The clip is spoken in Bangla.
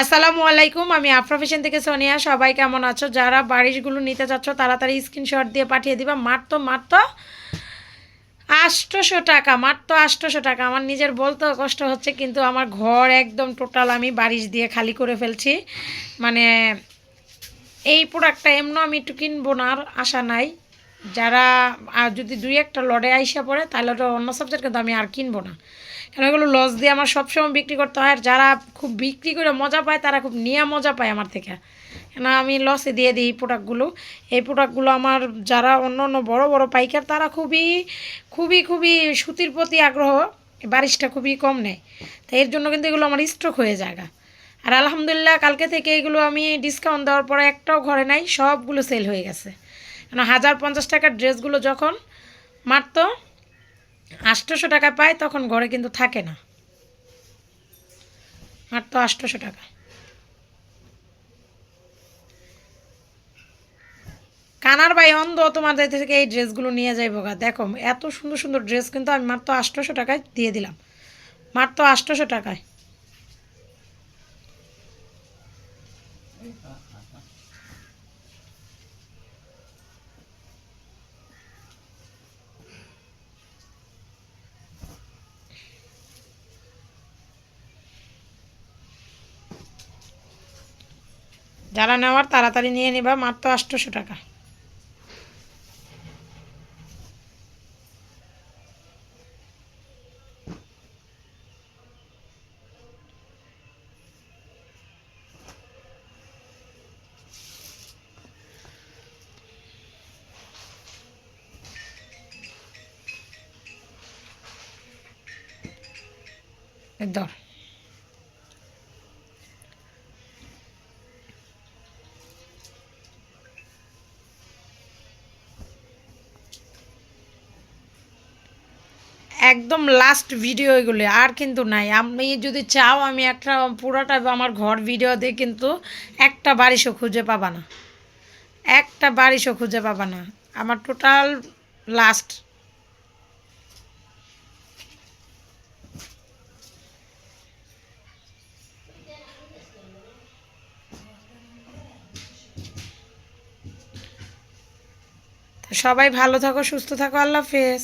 আসসালামু আলাইকুম, আমি আফ্রফেশন থেকে সোনিয়া। সবাই কেমন আছো? যারা বাড়িগুলো নিতে চাচ্ছ, তাড়াতাড়ি স্ক্রিনশট দিয়ে পাঠিয়ে দিবা। মাত্র মাত্র আটশোশো টাকা, মাত্র আটশোশো টাকা। আমার নিজের বলতেও কষ্ট হচ্ছে, কিন্তু আমার ঘর একদম টোটাল আমি বারিশ দিয়ে খালি করে ফেলছি। মানে এই প্রোডাক্টটা এমন আমি একটু কিনবো না আশা নাই। যারা যদি দুই একটা লড়ে আইসা পড়ে, তাহলে ওটা অন্য সাবজেক্ট কিন্তু আমি আর কিনবো না। কারণ এগুলো লস দিয়ে আমার সবসময় বিক্রি করতে হয়, আর যারা খুব বিক্রি করে মজা পায়, তারা খুব নিয়ে মজা পায় আমার থেকে। কেন আমি লসে দিয়ে দিই এই প্রোডাক্টগুলো এই প্রোডাক্টগুলো আমার যারা অন্য অন্য বড় বড় পাইকার, তারা খুবই খুবই খুবই সুতির প্রতি আগ্রহ। বারিশটা খুবই কম নেয়। তো এর জন্য কিন্তু এগুলো আমার স্ট্রোক হয়ে যায় আর আলহামদুলিল্লাহ, কালকে থেকে এগুলো আমি ডিসকাউন্ট দেওয়ার পরে একটাও ঘরে নাই, সবগুলো সেল হয়ে গেছে। কেন হাজার পঞ্চাশ টাকার ড্রেসগুলো যখন মাত্র আটশোশো টাকা পায়, তখন ঘরে কিন্তু থাকে না। মাত্র আটশোশো টাকা। কানার ভাই, অন্ধ, তোমাদের থেকে এই ড্রেসগুলো নিয়ে যাই গা। দেখো, এত সুন্দর সুন্দর ড্রেস কিন্তু আমি মাত্র আটশোশো টাকায় দিয়ে দিলাম। মাত্র আটশোশো টাকায়। যারা নেওয়ার তাড়াতাড়ি নিয়ে নিবা মাত্র আটশোশো টাকা। ধর। একদম লাস্ট ভিডিও এগুলো, আর কিন্তু নাই। আমি যদি চাও আমি একটা পুরোটা আমার ঘর ভিডিও দিয়ে কিন্তু একটা বারিশও খুঁজে পাবা না। একটা বারিশও খুঁজে পাবা না। আমার টোটাল লাস্ট সবাই ভালো থাকো, সুস্থ থাকো, আল্লাহ হাফেজ।